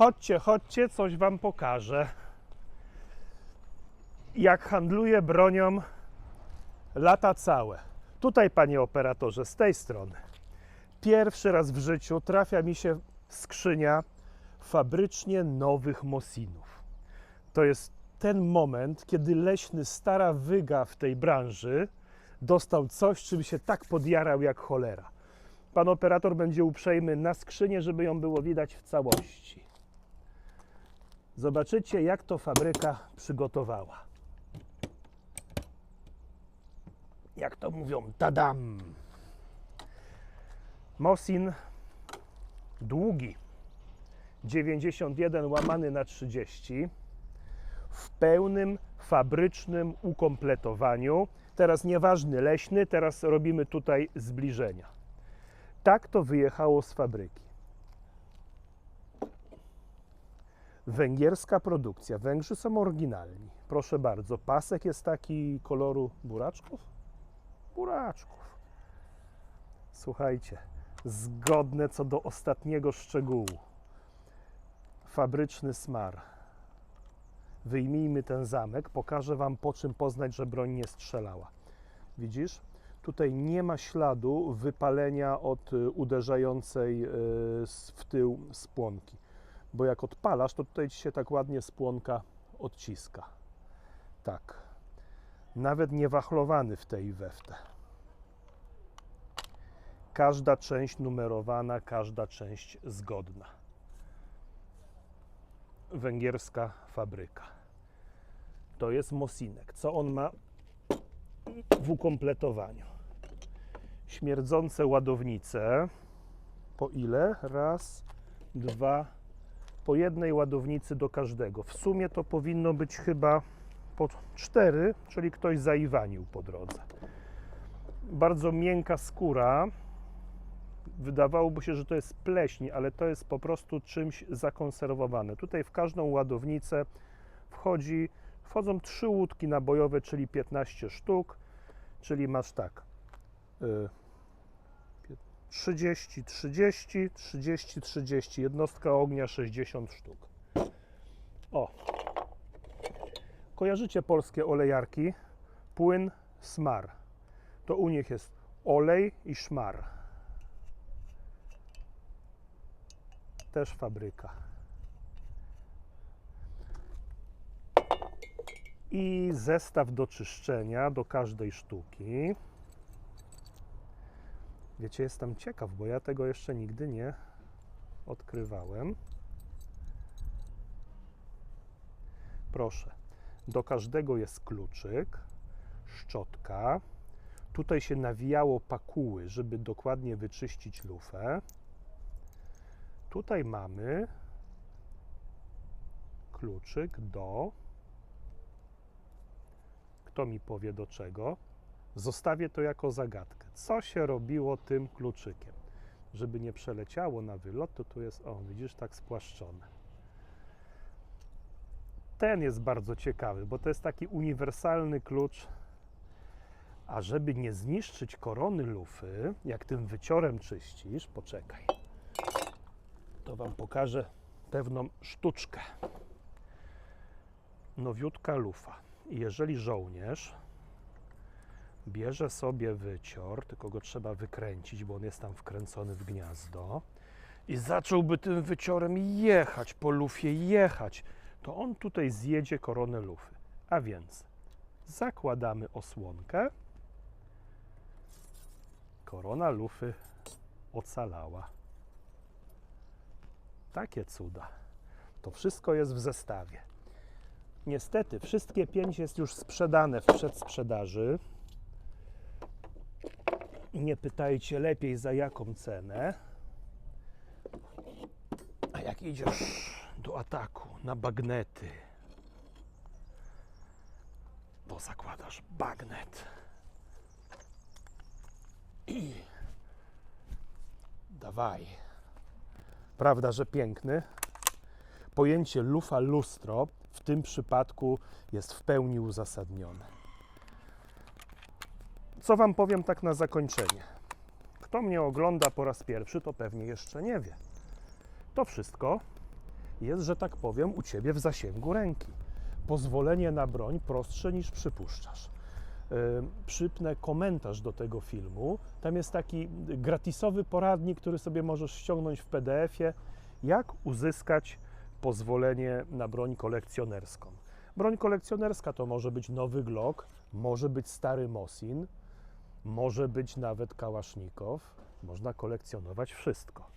Chodźcie, chodźcie, coś wam pokażę. Jak handluję bronią lata całe. Tutaj, panie operatorze, z tej strony. Pierwszy raz w życiu trafia mi się skrzynia fabrycznie nowych Mosinów. To jest ten moment, kiedy leśny stara wyga w tej branży dostał coś, czym się tak podjarał jak cholera. Pan operator będzie uprzejmy na skrzynię, żeby ją było widać w całości. Zobaczycie, jak to fabryka przygotowała. Jak to mówią, tadam! Mosin długi 91 łamany na 30 w pełnym fabrycznym ukompletowaniu. Teraz nieważny leśny, teraz robimy tutaj zbliżenia. Tak to wyjechało z fabryki. Węgierska produkcja. Węgrzy są oryginalni. Proszę bardzo, pasek jest taki koloru buraczków? Buraczków. Słuchajcie, zgodne co do ostatniego szczegółu. Fabryczny smar. Wyjmijmy ten zamek, pokażę Wam po czym poznać, że broń nie strzelała. Widzisz? Tutaj nie ma śladu wypalenia od y, uderzającej y, w tył spłonki. Bo jak odpalasz, to tutaj ci się tak ładnie spłonka odciska. Tak. Nawet nie wachlowany w tej i. Każda część numerowana, każda część zgodna. Węgierska fabryka. To jest Mosinek. Co on ma w ukompletowaniu? Śmierdzące ładownice. Po ile? Raz, dwa, po jednej ładownicy do każdego. W sumie to powinno być chyba po cztery, czyli ktoś zaiwanił po drodze. Bardzo miękka skóra. Wydawałoby się, że to jest pleśń, ale to jest po prostu czymś zakonserwowane. Tutaj w każdą ładownicę wchodzi, wchodzą trzy łódki nabojowe, czyli 15 sztuk, czyli masz tak. y, 30, 30, 30, 30. Jednostka ognia 60 sztuk. O. Kojarzycie polskie olejarki? Płyn, smar. To u nich jest olej i szmar. Też fabryka. I zestaw do czyszczenia do każdej sztuki. Wiecie, jestem ciekaw, bo ja tego jeszcze nigdy nie odkrywałem. Proszę, do każdego jest kluczyk, szczotka. Tutaj się nawijało pakuły, żeby dokładnie wyczyścić lufę. Tutaj mamy kluczyk do. Kto mi powie do czego? Zostawię to jako zagadkę. Co się robiło tym kluczykiem? Żeby nie przeleciało na wylot, to tu jest, o, widzisz, tak spłaszczone. Ten jest bardzo ciekawy, bo to jest taki uniwersalny klucz. A żeby nie zniszczyć korony lufy, jak tym wyciorem czyścisz, poczekaj, to Wam pokażę pewną sztuczkę. Nowiutka lufa. Jeżeli żołnierz bierze sobie wycior, tylko go trzeba wykręcić, bo on jest tam wkręcony w gniazdo i zacząłby tym wyciorem jechać po lufie, jechać, to on tutaj zjedzie koronę lufy. A więc zakładamy osłonkę. Korona lufy ocalała. Takie cuda. To wszystko jest w zestawie. Niestety, wszystkie pięć jest już sprzedane w przedsprzedaży. Nie pytajcie lepiej za jaką cenę. A jak idziesz do ataku na bagnety, to zakładasz bagnet. I dawaj. Prawda, że piękny? Pojęcie lufa lustro w tym przypadku jest w pełni uzasadnione. Co Wam powiem tak na zakończenie? Kto mnie ogląda po raz pierwszy, to pewnie jeszcze nie wie. To wszystko jest, że tak powiem, u ciebie w zasięgu ręki. Pozwolenie na broń prostsze niż przypuszczasz. Yy, Przypnę komentarz do tego filmu. Tam jest taki gratisowy poradnik, który sobie możesz ściągnąć w PDF-ie, jak uzyskać pozwolenie na broń kolekcjonerską. Broń kolekcjonerska to może być nowy Glock, może być stary Mosin, może być nawet kałasznikow. Można kolekcjonować wszystko.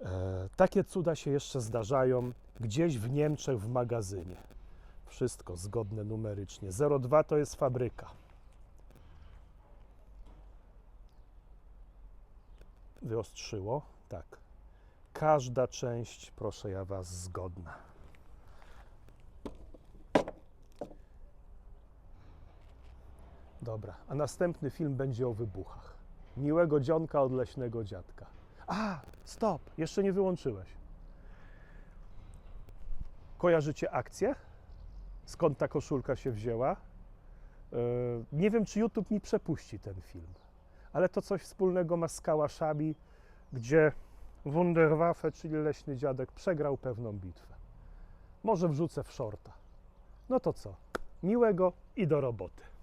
E, takie cuda się jeszcze zdarzają gdzieś w Niemczech w magazynie. Wszystko zgodne numerycznie. 02 to jest fabryka. Wyostrzyło? Tak. Każda część, proszę ja Was, zgodna. Dobra, a następny film będzie o wybuchach. Miłego dzionka od leśnego dziadka. A, stop, jeszcze nie wyłączyłeś. Kojarzycie akcję? Skąd ta koszulka się wzięła? Yy, Nie wiem, czy YouTube mi przepuści ten film, ale to coś wspólnego ma z Kałaszami, gdzie Wunderwaffe, czyli leśny dziadek, przegrał pewną bitwę. Może wrzucę w shorta. No to co? Miłego i do roboty.